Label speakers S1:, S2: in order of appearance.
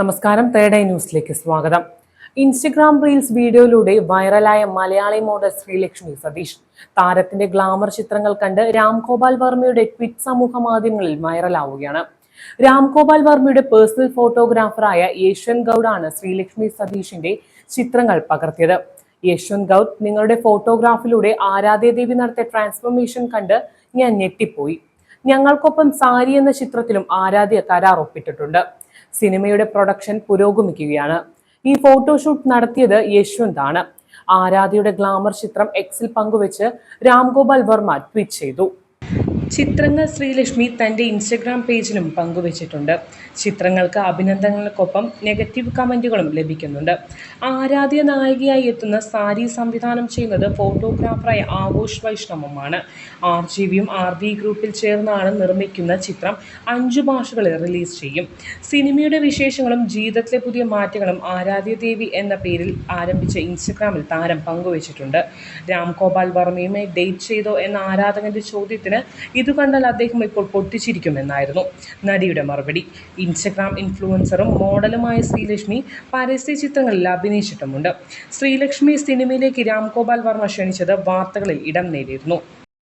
S1: നമസ്കാരം third eye ന്യൂസിലേക്ക് സ്വാഗതം. ഇൻസ്റ്റഗ്രാം റീൽസ് വീഡിയോയിലൂടെ വൈറലായ മലയാളി മോഡൽ ശ്രീലക്ഷ്മി സതീഷ് താരത്തിന്റെ ഗ്ലാമർ ചിത്രങ്ങൾ കണ്ട് രാംഗോപാൽ വർമ്മയുടെ ട്വിറ്റ് സമൂഹ മാധ്യമങ്ങളിൽ വൈറലാവുകയാണ്. രാംഗോപാൽ വർമ്മയുടെ പേഴ്സണൽ ഫോട്ടോഗ്രാഫറായ യശ്വന്ത് ഗൗഡാണ് ശ്രീലക്ഷ്മി സതീഷിന്റെ ചിത്രങ്ങൾ പകർത്തിയത്. യശ്വന്ത് ഗൗഡ് നിങ്ങളുടെ ഫോട്ടോഗ്രാഫിലൂടെ ആരാധ്യദേവി നടത്തിയ ട്രാൻസ്ഫോർമേഷൻ കണ്ട് ഞാൻ ഞെട്ടിപ്പോയി. ഞങ്ങൾക്കൊപ്പം സാരി എന്ന ചിത്രത്തിലും ആരാധ്യ കരാർ ഒപ്പിട്ടിട്ടുണ്ട്. സിനിമയുടെ പ്രൊഡക്ഷൻ പുരോഗമിക്കുകയാണ്. ഈ ഫോട്ടോഷൂട്ട് നടത്തിയത് യശ്വന്ത് ആണ് ആരാധ്യയുടെ ഗ്ലാമർ ചിത്രം എക്സിൽ പങ്കുവെച്ച് രാംഗോപാൽ വർമ്മ ട്വീറ്റ് ചെയ്തു. ചിത്രങ്ങൾ ശ്രീലക്ഷ്മി തന്റെ ഇൻസ്റ്റഗ്രാം പേജിലും പങ്കുവച്ചിട്ടുണ്ട്. ചിത്രങ്ങൾക്ക് അഭിനന്ദനങ്ങൾക്കൊപ്പം നെഗറ്റീവ് കമന്റുകളും ലഭിക്കുന്നുണ്ട്. ആരാധ്യ നായികയായി എത്തുന്ന സാരി സംവിധാനം ചെയ്യുന്നത് ഫോട്ടോഗ്രാഫറായ ആഘോഷ് വൈഷ്ണവുമാണ്. ആർ ജി വിയും ആർ വി ഗ്രൂപ്പിൽ ചേർന്നാണ് നിർമ്മിക്കുന്ന ചിത്രം അഞ്ചു ഭാഷകളിൽ റിലീസ് ചെയ്യും. സിനിമയുടെ വിശേഷങ്ങളും ജീവിതത്തിലെ പുതിയ മാറ്റങ്ങളും ആരാധ്യ ദേവി എന്ന പേരിൽ ആരംഭിച്ച ഇൻസ്റ്റഗ്രാമിൽ താരം പങ്കുവച്ചിട്ടുണ്ട്. രാംഗോപാൽ വർമ്മയുമായി ഡേറ്റ് ചെയ്തോ എന്ന ആരാധകന്റെ ചോദ്യത്തിന് ഇത് കണ്ടാൽ അദ്ദേഹം ഇപ്പോൾ പൊട്ടിച്ചിരിക്കുമെന്നായിരുന്നു നടിയുടെ മറുപടി. ഇൻസ്റ്റഗ്രാം ഇൻഫ്ലുവൻസറും മോഡലുമായ ശ്രീലക്ഷ്മി പരസ്യ ചിത്രങ്ങളിൽ അഭിനയിച്ചിട്ടുമുണ്ട്. ശ്രീലക്ഷ്മി സിനിമയിലേക്ക് രാംഗോപാൽ വർമ്മ ക്ഷണിച്ചത് വാർത്തകളിൽ ഇടം നേടിയിരുന്നു.